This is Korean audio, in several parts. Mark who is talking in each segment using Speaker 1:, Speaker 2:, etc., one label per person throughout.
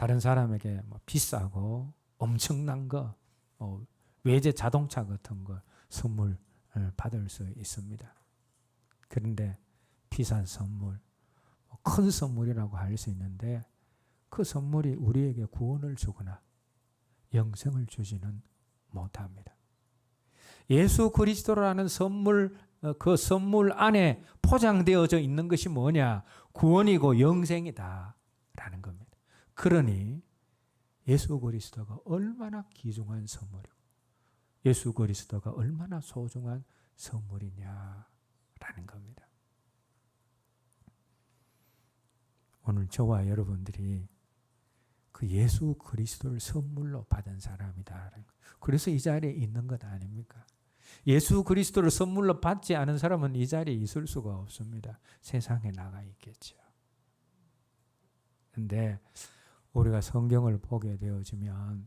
Speaker 1: 다른 사람에게 뭐 비싸고 엄청난 거, 뭐 외제 자동차 같은 걸 선물을 받을 수 있습니다. 그런데 비싼 선물, 뭐큰 선물이라고 할 수 있는데 그 선물이 우리에게 구원을 주거나 영생을 주지는 못합니다. 예수 그리스도라는 선물, 어, 그 선물 안에 포장되어져 있는 것이 뭐냐? 구원이고 영생이다. 라는 겁니다. 그러니 예수 그리스도가 얼마나 귀중한 선물이고 예수 그리스도가 얼마나 소중한 선물이냐라는 겁니다. 오늘 저와 여러분들이 그 예수 그리스도를 선물로 받은 사람이다. 그래서 이 자리에 있는 것 아닙니까? 예수 그리스도를 선물로 받지 않은 사람은 이 자리에 있을 수가 없습니다. 세상에 나가 있겠죠. 근데 우리가 성경을 보게 되어지면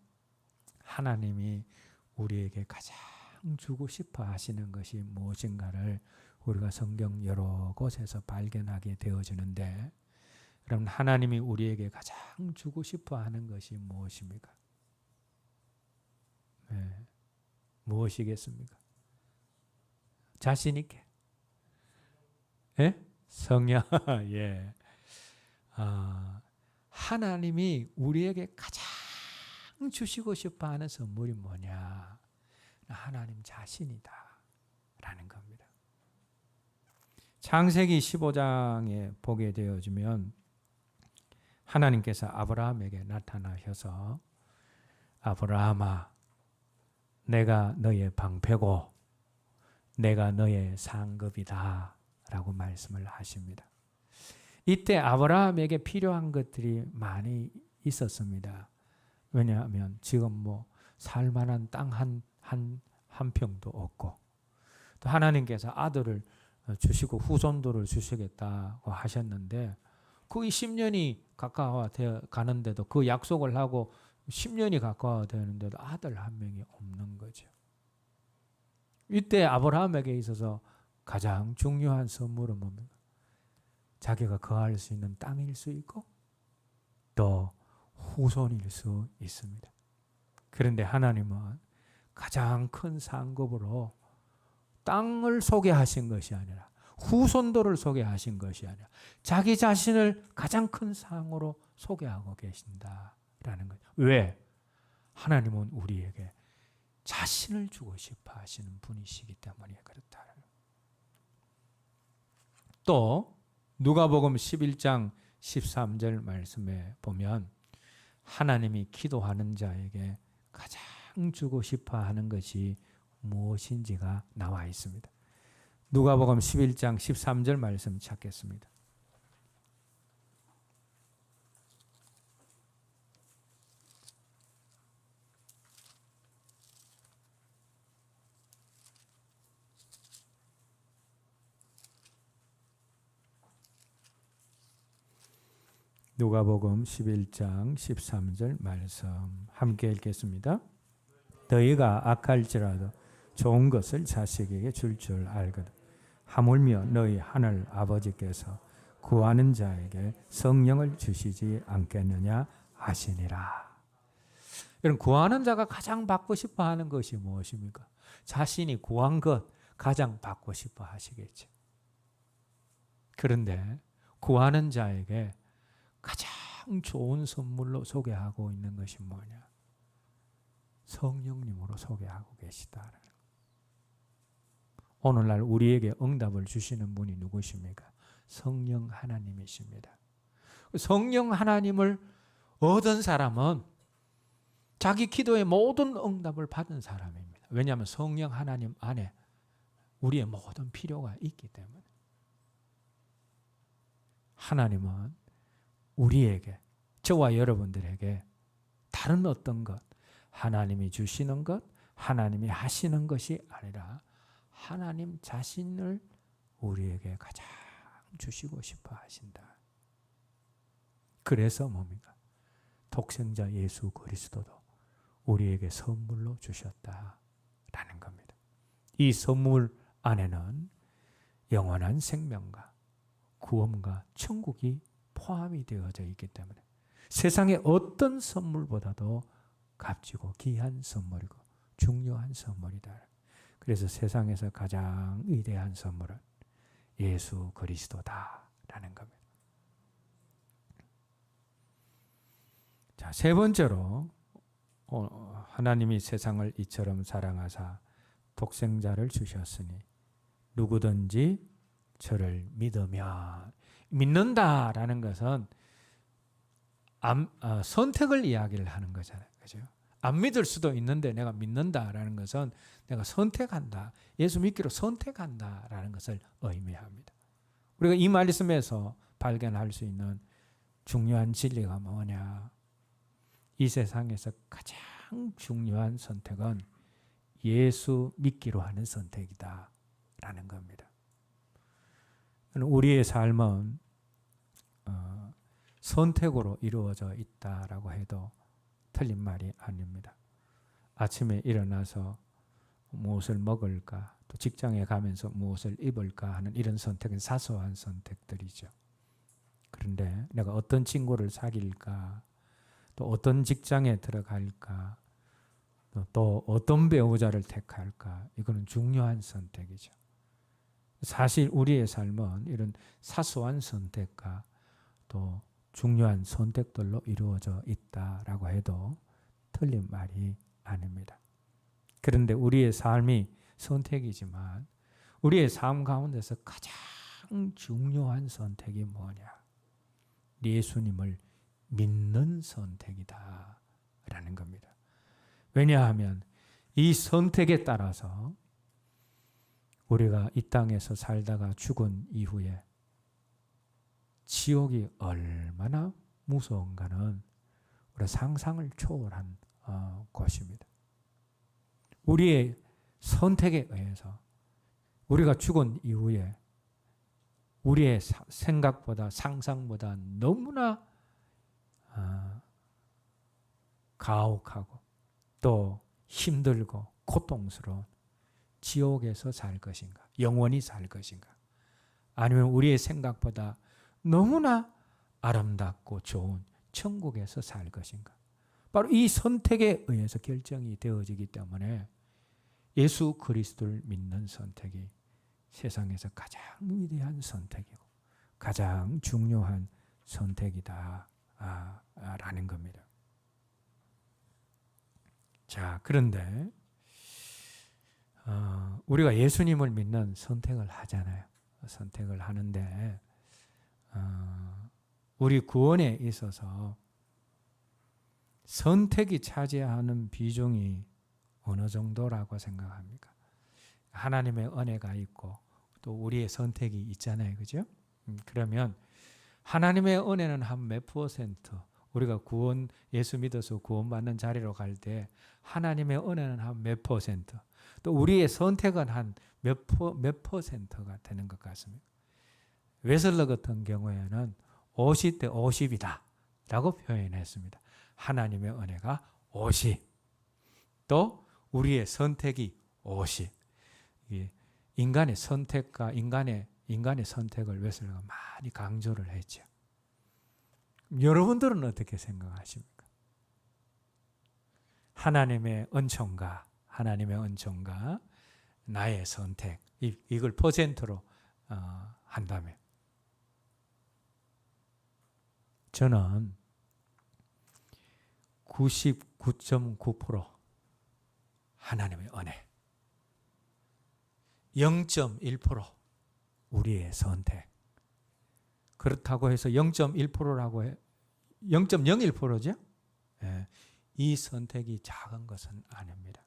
Speaker 1: 하나님이 우리에게 가장 주고 싶어 하시는 것이 무엇인가를 우리가 성경 여러 곳에서 발견하게 되어지는데 그럼 하나님이 우리에게 가장 주고 싶어 하는 것이 무엇입니까? 네. 무엇이겠습니까? 자신 있게. 예? 성령. 예. 아, 하나님이 우리에게 가장 주시고 싶어 하는 선물이 뭐냐? 하나님 자신이다. 라는 겁니다. 창세기 15장에 보게 되어지면 하나님께서 아브라함에게 나타나셔서 아브라함아 내가 너의 방패고 내가 너의 상급이다 라고 말씀을 하십니다. 이때 아브라함에게 필요한 것들이 많이 있었습니다. 왜냐하면 지금 뭐 살만한 땅 한 한 한 평도 없고 또 하나님께서 아들을 주시고 후손도를 주시겠다고 하셨는데 거의 10년이 가까워 가는데도 그 약속을 하고 10년이 가까워 되는데도 아들 한 명이 없는 거죠. 이때 아브라함에게 있어서 가장 중요한 선물은 뭡니까? 자기가 거할 수 있는 땅일 수 있고 또 후손일 수 있습니다. 그런데 하나님은 가장 큰 상급으로 땅을 소개하신 것이 아니라 후손도를 소개하신 것이 아니라 자기 자신을 가장 큰 상으로 소개하고 계신다라는 거죠. 왜? 하나님은 우리에게 자신을 주고 싶어 하시는 분이시기 때문에 그렇다. 또 누가복음 11장 13절 말씀에 보면 하나님이 기도하는 자에게 가장 주고 싶어 하는 것이 무엇인지가 나와 있습니다. 누가복음 11장 13절 말씀 찾겠습니다. 누가복음 11장 13절 말씀 함께 읽겠습니다. 너희가 악할지라도 좋은 것을 자식에게 줄 줄 알거든. 하물며 너희 하늘 아버지께서 구하는 자에게 성령을 주시지 않겠느냐 하시니라. 여러분 구하는 자가 가장 받고 싶어 하는 것이 무엇입니까? 자신이 구한 것 가장 받고 싶어 하시겠죠. 그런데 구하는 자에게 가장 좋은 선물로 소개하고 있는 것이 뭐냐? 성령님으로 소개하고 계시다라는 오늘날 우리에게 응답을 주시는 분이 누구십니까? 성령 하나님이십니다. 성령 하나님을 얻은 사람은 자기 기도의 모든 응답을 받은 사람입니다. 왜냐하면 성령 하나님 안에 우리의 모든 필요가 있기 때문에. 하나님은 우리에게, 저와 여러분들에게 다른 어떤 것, 하나님이 주시는 것, 하나님이 하시는 것이 아니라 하나님 자신을 우리에게 가장 주시고 싶어 하신다. 그래서 뭡니까? 독생자 예수 그리스도도 우리에게 선물로 주셨다라는 겁니다. 이 선물 안에는 영원한 생명과 구원과 천국이 포함이 되어져 있기 때문에 세상의 어떤 선물보다도 값지고 귀한 선물이고 중요한 선물이다. 그래서 세상에서 가장 위대한 선물은 예수 그리스도다라는 겁니다. 자, 세 번째로 어, 하나님이 세상을 이처럼 사랑하사 독생자를 주셨으니 누구든지 저를 믿으면 믿는다라는 것은 안, 어, 선택을 이야기를 하는 거잖아요. 그죠? 안 믿을 수도 있는데 내가 믿는다라는 것은 내가 선택한다. 예수 믿기로 선택한다라는 것을 의미합니다. 우리가 이 말씀에서 발견할 수 있는 중요한 진리가 뭐냐? 이 세상에서 가장 중요한 선택은 예수 믿기로 하는 선택이다라는 겁니다. 우리의 삶은 어, 선택으로 이루어져 있다라고 해도 틀린 말이 아닙니다. 아침에 일어나서 무엇을 먹을까, 또 직장에 가면서 무엇을 입을까 하는 이런 선택은 사소한 선택들이죠. 그런데 내가 어떤 친구를 사귈까, 또 어떤 직장에 들어갈까, 또 어떤 배우자를 택할까, 이거는 중요한 선택이죠. 사실 우리의 삶은 이런 사소한 선택과 또 중요한 선택들로 이루어져 있다라고 해도 틀린 말이 아닙니다. 그런데 우리의 삶이 선택이지만 우리의 삶 가운데서 가장 중요한 선택이 뭐냐? 예수님을 믿는 선택이다라는 겁니다. 왜냐하면 이 선택에 따라서 우리가 이 땅에서 살다가 죽은 이후에 지옥이 얼마나 무서운가는 우리 상상을 초월한 어, 것입니다. 우리의 선택에 의해서 우리가 죽은 이후에 우리의 생각보다 상상보다 너무나 어, 가혹하고 또 힘들고 고통스러운 지옥에서 살 것인가? 영원히 살 것인가? 아니면 우리의 생각보다 너무나 아름답고 좋은 천국에서 살 것인가? 바로 이 선택에 의해서 결정이 되어지기 때문에 예수 그리스도를 믿는 선택이 세상에서 가장 위대한 선택이고 가장 중요한 선택이다. 아, 라는 겁니다. 자, 그런데 어, 우리가 예수님을 믿는 선택을 하잖아요. 선택을 하는데 어, 우리 구원에 있어서 선택이 차지하는 비중이 어느 정도라고 생각합니까? 하나님의 은혜가 있고 또 우리의 선택이 있잖아요. 그죠? 음, 그러면 하나님의 은혜는 한 몇 퍼센트 우리가 구원 예수 믿어서 구원받는 자리로 갈 때 하나님의 은혜는 한 몇 퍼센트 또 우리의 선택은 한 몇 몇 퍼센트가 되는 것 같습니다. 웨슬러 같은 경우에는 50대 50이다 라고 표현했습니다. 하나님의 은혜가 50. 또 우리의 선택이 50. 인간의 선택과 인간의 인간의 선택을 웨슬러가 많이 강조를 했죠. 여러분들은 어떻게 생각하십니까? 하나님의 은총과 하나님의 은총과 나의 선택 이, 이걸 퍼센트로 어, 한다면 저는 99.9% 하나님의 은혜 0.1% 우리의 선택 그렇다고 해서 0.1%라고 해 0.01%죠? 예, 이 선택이 작은 것은 아닙니다.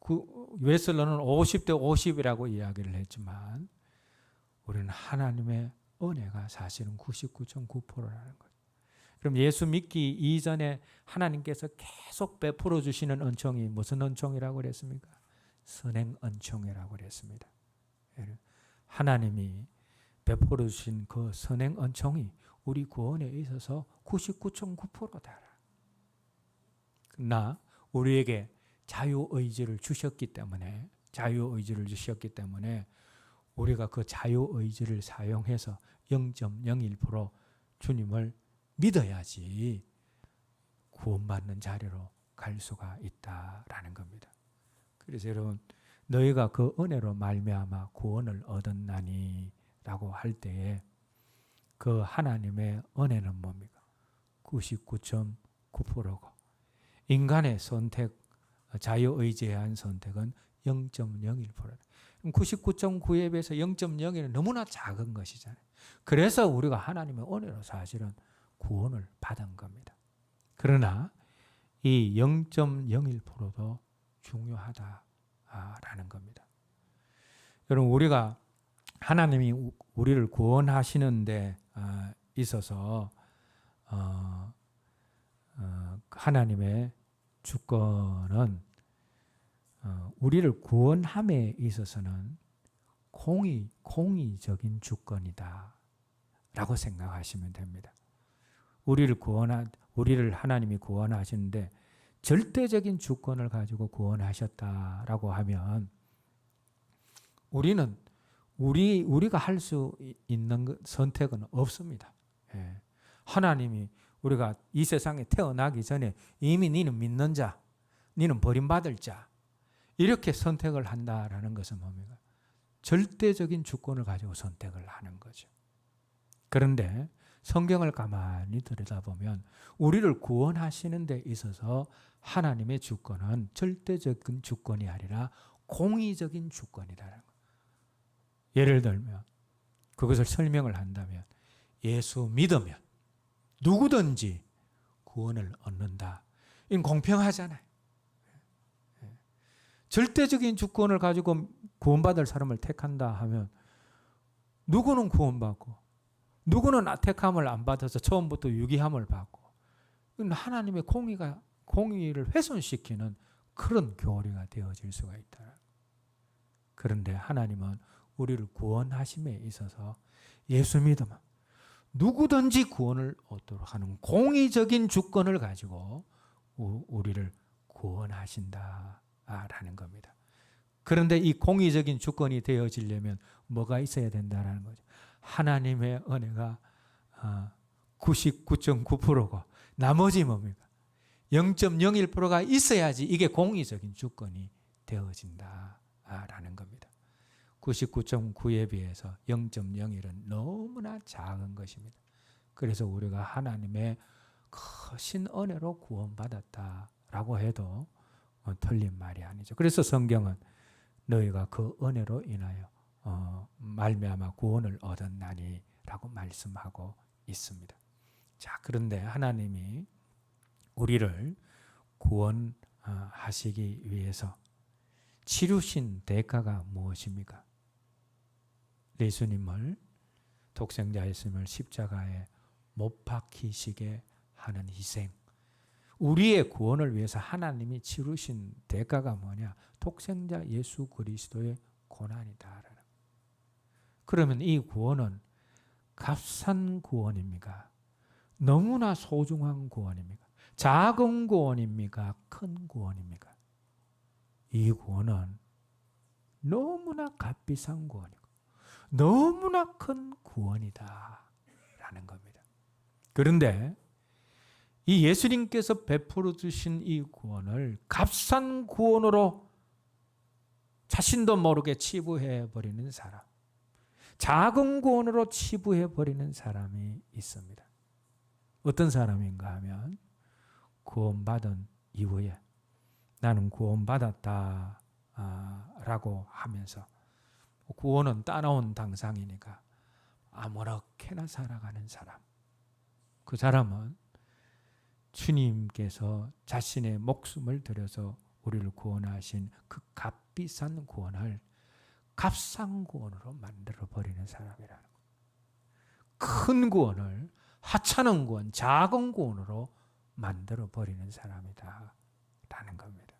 Speaker 1: 그 웨슬러는 50대 50이라고 이야기를 했지만 우리는 하나님의 은혜가 사실은 99.9%라는 거죠. 그럼 예수 믿기 이전에 하나님께서 계속 베풀어 주시는 은총이 무슨 은총이라고 그랬습니까? 선행 은총이라고 그랬습니다. 하나님이 베풀어 주신 그 선행 은총이 우리 구원에 있어서 99.9%다. 나 우리에게 자유 의지를 주셨기 때문에 자유 의지를 주셨기 때문에 우리가 그 자유 의지를 사용해서 0.01% 주님을 믿어야지 구원받는 자리로 갈 수가 있다라는 겁니다. 그래서 여러분 너희가 그 은혜로 말미암아 구원을 얻었나니라고 할 때에 그 하나님의 은혜는 뭡니까? 99.9%고 인간의 선택 자유의지에 한 선택은 0.01%다. 99.9에 비해서 0.01은 너무나 작은 것이잖아요. 그래서 우리가 하나님의 은혜로 사실은 구원을 받은 겁니다. 그러나 이 0.01%도 중요하다라는 겁니다. 여러분 우리가 하나님이 우리를 구원하시는데 아, 있어서 어, 어, 하나님의 주권은 어, 우리를 구원함에 있어서는 공의 공의적인 주권이다 라고 생각하시면 됩니다. 우리를 구원하 우리를 하나님이 구원하시는데 절대적인 주권을 가지고 구원하셨다라고 하면 우리는 우리 우리가 할 수 있는 선택은 없습니다. 예. 하나님이 우리가 이 세상에 태어나기 전에 이미 니는 믿는 자, 니는 버림받을 자 이렇게 선택을 한다라는 것은 뭡니까? 절대적인 주권을 가지고 선택을 하는 거죠. 그런데 성경을 가만히 들여다보면 우리를 구원하시는 데 있어서 하나님의 주권은 절대적인 주권이 아니라 공의적인 주권이다라는 거. 예를 들면 그것을 설명을 한다면 예수 믿으면 누구든지 구원을 얻는다. 이건 공평하잖아요. 절대적인 주권을 가지고 구원받을 사람을 택한다 하면 누구는 구원받고 누구는 택함을 안 받아서 처음부터 유기함을 받고 하나님의 공의가 공의를 훼손시키는 그런 교리가 되어질 수가 있다. 그런데 하나님은 우리를 구원하심에 있어서 예수 믿으면 누구든지 구원을 얻도록 하는 공의적인 주권을 가지고 우리를 구원하신다라는 겁니다. 그런데 이 공의적인 주권이 되어지려면 뭐가 있어야 된다는 거죠. 하나님의 은혜가 99.9%고 나머지 뭡니까? 0.01%가 있어야지 이게 공의적인 주권이 되어진다라는 겁니다. 99.9에 비해서 0.01은 너무나 작은 것입니다. 그래서 우리가 하나님의 크신 은혜로 구원받았다라고 해도 어, 틀린 말이 아니죠. 그래서 성경은 너희가 그 은혜로 인하여 어, 말미암아 구원을 얻었나니라고 말씀하고 있습니다. 자, 그런데 하나님이 우리를 구원하시기 위해서 치르신 대가가 무엇입니까? 예수님을 독생자 예수님을 십자가에 못 박히시게 하는 희생. 우리의 구원을 위해서 하나님이 치르신 대가가 뭐냐? 독생자 예수 그리스도의 고난이다. 그러면 이 구원은 값싼 구원입니까? 너무나 소중한 구원입니까? 작은 구원입니까? 큰 구원입니까? 이 구원은 너무나 값비싼 구원이고 너무나 큰 구원이다 라는 겁니다. 그런데 이 예수님께서 베풀어 주신 이 구원을 값싼 구원으로 자신도 모르게 치부해 버리는 사람. 작은 구원으로 치부해 버리는 사람이 있습니다. 어떤 사람인가 하면 구원받은 이후에 나는 구원받았다 라고 하면서 구원은 따라온 당상이니까 아무렇게나 살아가는 사람. 그 사람은 주님께서 자신의 목숨을 들여서 우리를 구원하신 그 값비싼 구원을 값싼 구원으로 만들어 버리는 사람이라는 거. 큰 구원을 하찮은 구원, 작은 구원으로 만들어 버리는 사람이다. 라는 겁니다.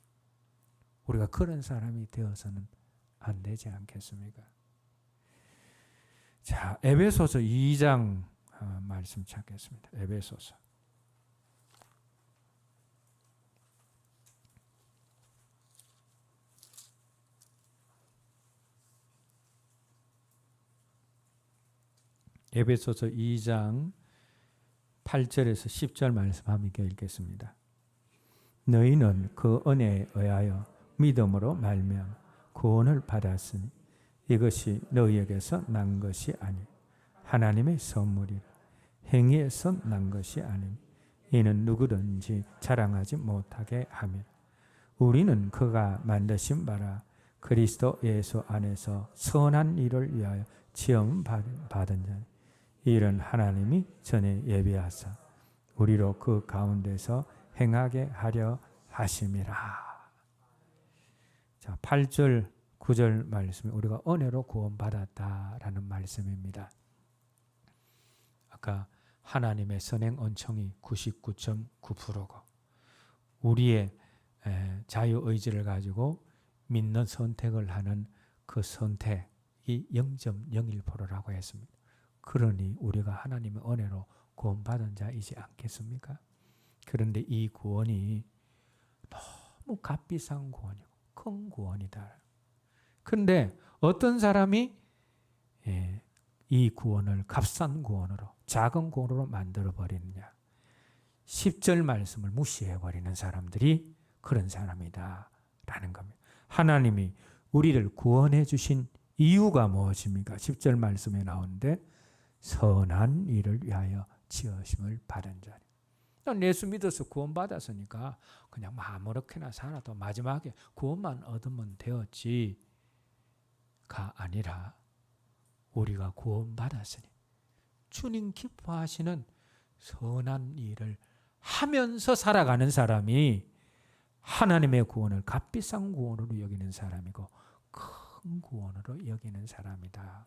Speaker 1: 우리가 그런 사람이 되어서는 안 되지 않겠습니까? 자, 에베소서 2장 어, 말씀 찾겠습니다. 에베소서. 에베소서 2장 8절에서 10절 말씀 함께 읽겠습니다. 너희는 그 은혜에 의하여 믿음으로 말면 구원을 받았으니 이것이 너희에게서 난 것이 아니. 하나님의 선물이라. 행위에서 난 것이 아니 이는 누구든지 자랑하지 못하게 하며 우리는 그가 만드신 바라 그리스도 예수 안에서 선한 일을 위하여 지음 받은 자 이런 하나님이 전에 예비하사 우리로 그 가운데서 행하게 하려 하심이라. 자, 8절 9절 말씀이 우리가 은혜로 구원받았다라는 말씀입니다. 아까 하나님의 선행 언청이 99.9%고 우리의 자유 의지를 가지고 믿는 선택을 하는 그 선택이 0.01%라고 했습니다. 그러니 우리가 하나님의 은혜로 구원받은 자이지 않겠습니까? 그런데 이 구원이 너무 값비싼 구원이고 큰 구원이다. 그런데 어떤 사람이 예, 이 구원을 값싼 구원으로 작은 구원으로 만들어 버리느냐? 10절 말씀을 무시해 버리는 사람들이 그런 사람이다 라는 겁니다. 하나님이 우리를 구원해 주신 이유가 무엇입니까? 10절 말씀에 나오는데 선한 일을 위하여 지으심을 받은 자니. 난 예수 믿어서 구원받았으니까 그냥 아무렇게나 살아도 마지막에 구원만 얻으면 되었지 가 아니라 우리가 구원받았으니 주님 기뻐하시는 선한 일을 하면서 살아가는 사람이 하나님의 구원을 값비싼 구원으로 여기는 사람이고 큰 구원으로 여기는 사람이다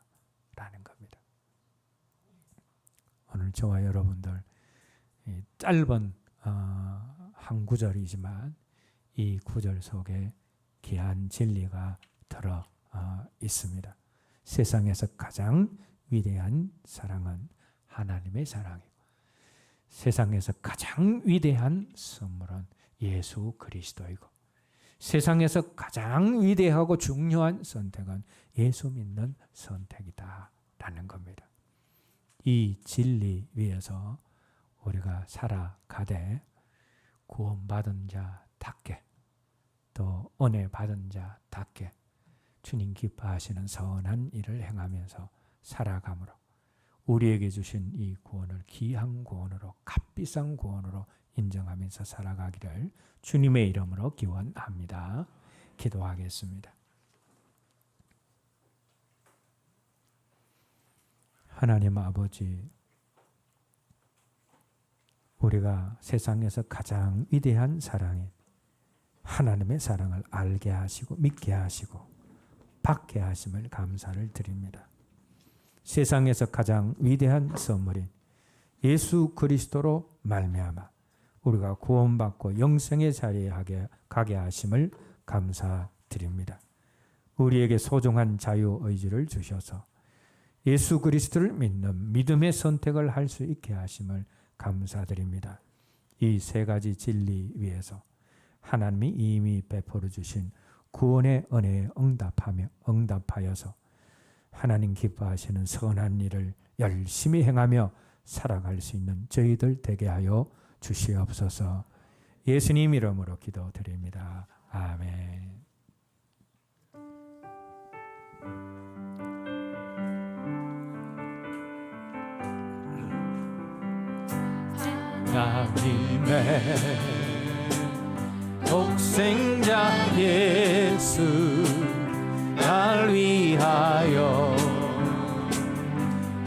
Speaker 1: 라는 겁니다. 오늘 저와 여러분들 짧은 어, 한 구절이지만 이 구절 속에 귀한 진리가 들어 어, 있습니다. 세상에서 가장 위대한 사랑은 하나님의 사랑이고 세상에서 가장 위대한 선물은 예수 그리스도이고 세상에서 가장 위대하고 중요한 선택은 예수 믿는 선택이다라는 겁니다. 이 진리 위에서 우리가 살아가되 구원받은 자답게 또 은혜 받은 자답게 주님 기뻐하시는 선한 일을 행하면서 살아감으로 우리에게 주신 이 구원을 귀한 구원으로 값비싼 구원으로 인정하면서 살아가기를 주님의 이름으로 기원합니다. 기도하겠습니다. 하나님 아버지, 우리가 세상에서 가장 위대한 사랑인 하나님의 사랑을 알게 하시고 믿게 하시고 받게 하심을 감사를 드립니다. 세상에서 가장 위대한 선물인 예수 그리스도로 말미암아 우리가 구원받고 영생의 자리에 가게 하심을 감사드립니다. 우리에게 소중한 자유 의지를 주셔서 예수 그리스도를 믿는 믿음의 선택을 할 수 있게 하심을 감사드립니다. 이 세 가지 진리 위에서 하나님이 이미 베풀어 주신 구원의 은혜에 응답하며 응답하여서 하나님 기뻐하시는 선한 일을 열심히 행하며 살아갈 수 있는 저희들 되게 하여 주시옵소서. 예수님 이름으로 기도드립니다. 아멘. 하나님의 독생자 예수 날 위하여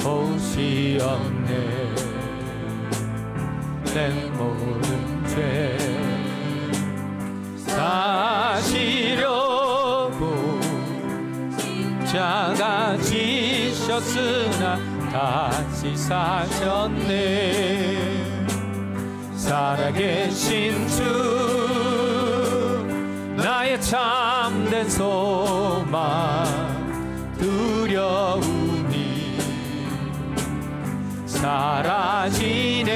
Speaker 1: 오시었네. 내 모든 죄 사시려고 자가 지셨으나 다시 사셨네 살아계신 주 나의 참된 소망 두려움이 사라지네.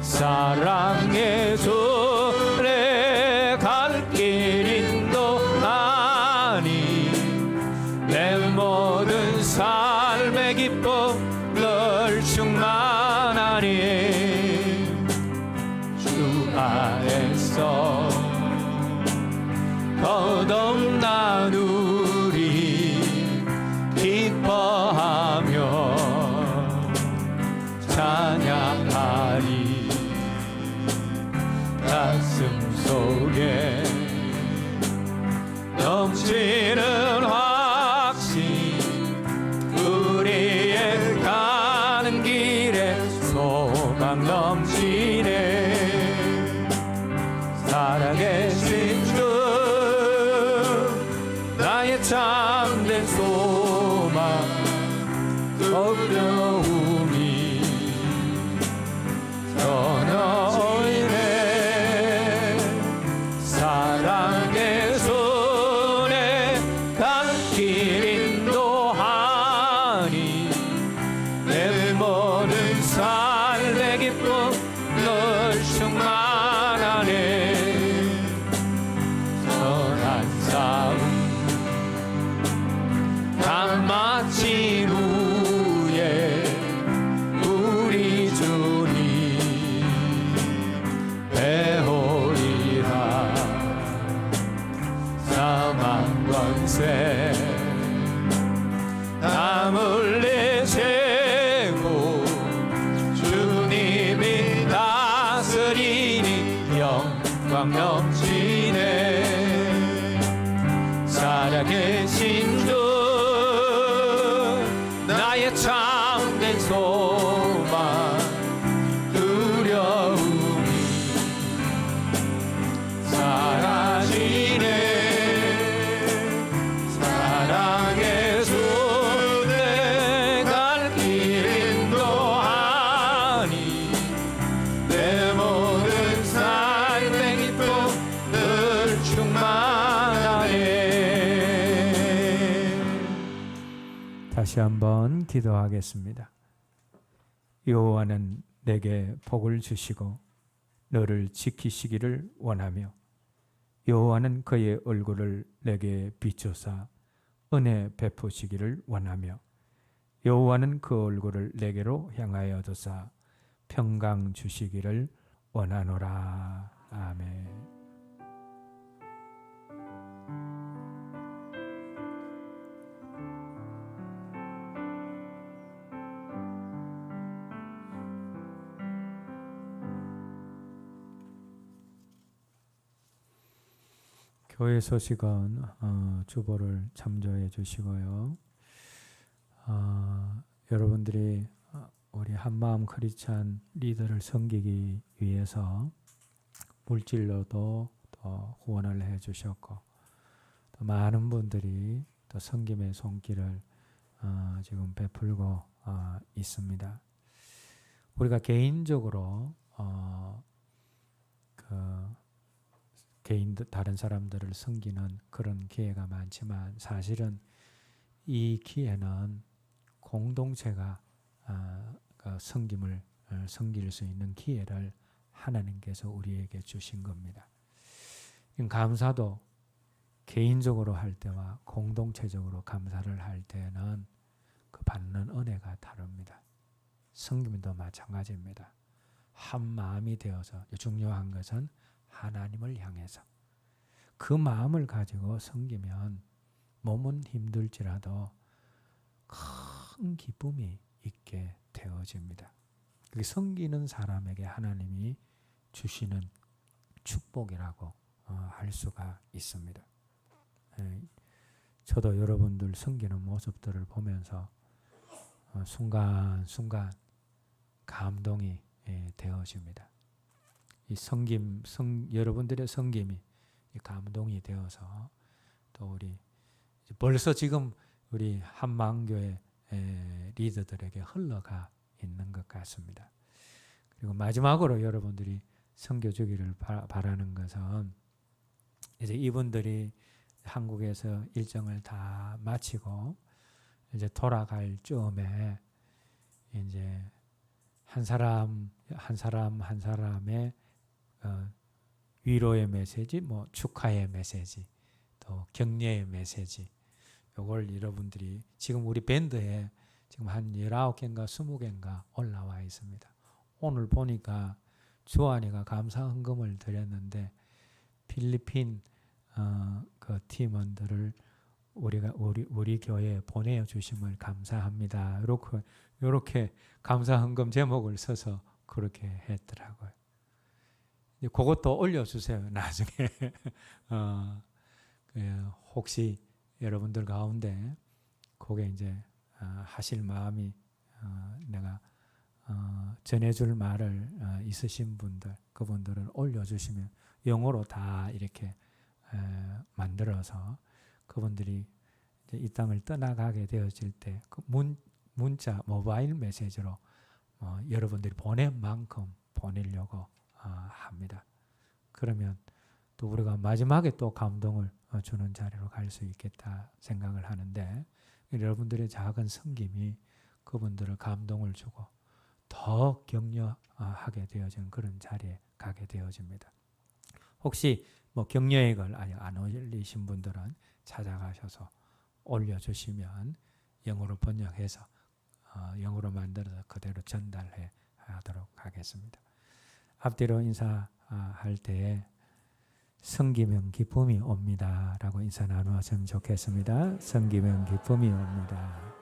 Speaker 1: 사랑 가슴 다시 한번 기도하겠습니다. 여호와는 내게 복을 주시고 너를 지키시기를 원하며 여호와는 그의 얼굴을 내게 비추사 은혜 베푸시기를 원하며 여호와는 그 얼굴을 내게로 향하여 두사 평강 주시기를 원하노라 아멘. 교회 소식은 어, 주보를 참조해 주시고요. 어, 여러분들이 어, 우리 한마음 크리스찬 리더를 섬기기 위해서 물질로도 또 후원을 해 주셨고 또 많은 분들이 또 섬김의 손길을 어, 지금 베풀고 어, 있습니다. 우리가 개인적으로 어, 그 개인 다른 사람들을 섬기는 그런 기회가 많지만 사실은 이 기회는 공동체가 아, 그 섬김을 어, 섬길 수 있는 기회를 하나님께서 우리에게 주신 겁니다. 이 감사도 개인적으로 할 때와 공동체적으로 감사를 할 때는 그 받는 은혜가 다릅니다. 섬김도 마찬가지입니다. 한 마음이 되어서 중요한 것은 하나님을 향해서 그 마음을 가지고 섬기면 몸은 힘들지라도 큰 기쁨이 있게 되어집니다. 그 섬기는 사람에게 하나님이 주시는 축복이라고 어, 할 수가 있습니다. 예, 저도 여러분들 섬기는 모습들을 보면서 어, 순간순간 감동이 예, 되어집니다. 이 성김, 성, 여러분들의 성김이 감동이 되어서 또 우리 벌써 지금 우리 한망교회 리더들에게 흘러가 있는 것 같습니다. 그리고 마지막으로 여러분들이 섬겨주기를 바라는 것은 이제 이분들이 한국에서 일정을 다 마치고 이제 돌아갈 즈음에 이제 한 사람 한 사람 한 사람의 어, 위로의 메시지, 뭐 축하의 메시지, 또 격려의 메시지. 요걸 여러분들이 지금 우리 밴드에 지금 한 19개인가 20개인가 올라와 있습니다. 오늘 보니까 주한이가 감사 헌금을 드렸는데 필리핀 어, 그 팀원들을 우리가 우리 우리 교회에 보내 주심을 감사합니다. 이렇게 이렇게 감사 헌금 제목을 써서 그렇게 했더라고요. 이제 그것도 올려주세요. 나중에 어, 그 혹시 여러분들 가운데 그게 이제 어, 하실 마음이 어, 내가 어, 전해줄 말을 어, 있으신 분들 그분들은 올려주시면 영어로 다 이렇게 에, 만들어서 그분들이 이 땅을 떠나가게 되어질 때 그 문, 문자 모바일 메시지로 어, 여러분들이 보낸 만큼 보내려고 어, 합니다. 그러면 또 우리가 마지막에 또 감동을 어, 주는 자리로 갈 수 있겠다 생각을 하는데 여러분들의 작은 섬김이 그분들을 감동을 주고 더 격려하게 되어지는 그런 자리에 가게 되어집니다. 혹시 뭐 격려액을 아직 안 올리신 분들은 찾아가셔서 올려주시면 영어로 번역해서 어, 영어로 만들어서 그대로 전달해 하도록 하겠습니다. 앞뒤로 인사할 때에 성기면 기쁨이 옵니다라고 인사 나누었으면 좋겠습니다. 성기면 기쁨이 옵니다.